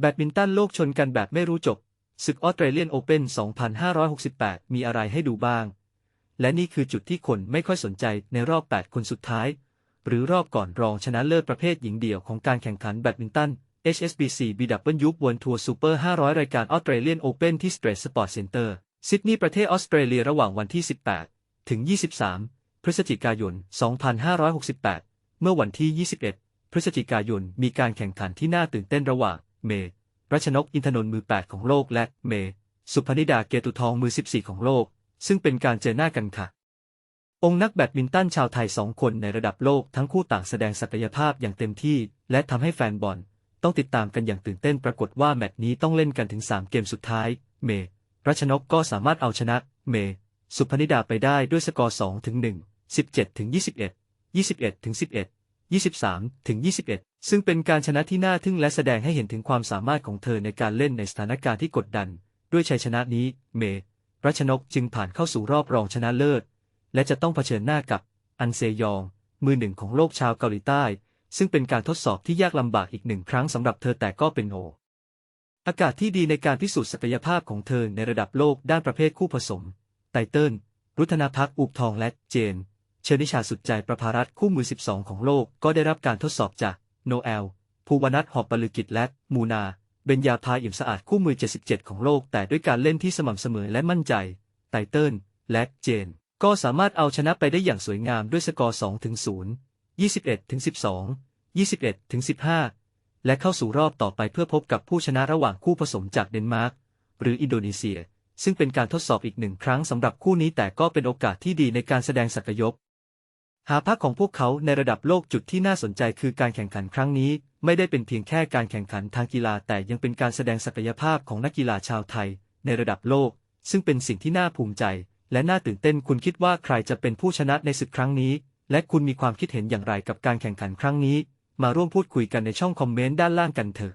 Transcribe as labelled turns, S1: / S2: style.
S1: แบดมินตันโลกชนกันแบบไม่รู้จบ ศึกออสเตรเลียนโอเพ่น 2568 มีอะไรให้ดูบ้าง และนี่คือจุดที่คนไม่ค่อยสนใจในรอบ 8 คนสุดท้าย หรือรอบก่อนรองชนะเลิศประเภทหญิงเดี่ยวของการแข่งขันแบดมินตัน HSBC BW World Tour Super 500 รายการออสเตรเลียนโอเพ่นที่ Strait Sport Center ซิดนีย์ประเทศออสเตรเลียระหว่างวันที่ 18 ถึง 23 พฤศจิกายน 2568 เมื่อวันที่ 21 พฤศจิกายนมีการแข่งขันที่น่าตื่นเต้นระหว่าง เมย์รัชนกอินทนนท์มือ 8 ของโลกและเมย์สุพนิดาเกตุทองมือ 14 ของโลก ซึ่งเป็นการเจอหน้ากันค่ะ องค์นักแบดมินตันชาวไทยสองคนในระดับโลกทั้งคู่ต่างแสดงศักยภาพอย่างเต็มที่ และทำให้แฟนบอล ต้องติดตามกันอย่างตื่นเต้นปรากฏว่าแมตช์นี้ต้องเล่นกันถึง 3 เกมสุดท้าย เมย์รัชนกก็สามารถเอาชนะ เมย์สุพนิดาไปได้ด้วยสกอร์2ถึง1 17ถึง21 21ถึง11 23ถึง21 ซึ่งเป็นการชนะที่น่าทึ่งและแสดงให้เห็นถึงความสามารถของเธอในการเล่นในสถานการณ์ที่กดดัน ด้วยชัยชนะนี้เมย์รัชนกจึงผ่านเข้าสู่รอบรองชนะเลิศ และจะต้องเผชิญหน้ากับ อันเซยอง มือหนึ่งของโลกชาวเกาหลีใต้ ซึ่งเป็นการทดสอบที่ยากลำบากอีกหนึ่งครั้งสำหรับเธอแต่ก็เป็นโออากาศที่ดีในการพิสูจน์ศักยภาพของเธอในระดับโลกด้านประเภทคู่ผสม ไตเติลรุธนาพักอุบทองและเจน เชนิชาสุดใจประภารัตคู่มือ 12 ของโลกก็ได้รับการทดสอบจาก โนแอล ภูวนัทหอบปลือกิจและมูนา เบญญาพาอิ่มสะอาดคู่มือ 77 ของโลก แต่ด้วยการเล่นที่สม่ำเสมอและมั่นใจ ไตเติลและเจน ก็สามารถเอาชนะไปได้อย่างสวยงามด้วยสกอร์2ถึง0 21ถึง12 21ถึง15 และเข้าสู่รอบต่อไปเพื่อพบกับผู้ชนะระหว่างคู่ผสมจากเดนมาร์กหรืออินโดนีเซีย ซึ่งเป็นการทดสอบอีกหนึ่งครั้งสำหรับคู่นี้แต่ก็เป็นโอกาสที่ดีในการแสดงศักยภ หาพักของพวกเขาในระดับโลกจุดที่น่าสนใจคือการแข่งขันครั้งนี้ ไม่ได้เป็นเพียงแค่การแข่งขันทางกีฬาแต่ยังเป็นการแสดงศักยภาพของนักกีฬาชาวไทย ในระดับโลก ซึ่งเป็นสิ่งที่น่าภูมิใจ และน่าตื่นเต้นคุณคิดว่าใครจะเป็นผู้ชนะในศึกครั้งนี้ และคุณมีความคิดเห็นอย่างไรกับการแข่งขันครั้งนี้ มาร่วมพูดคุยกันในช่องคอมเมนต์ด้านล่างกันเถอะ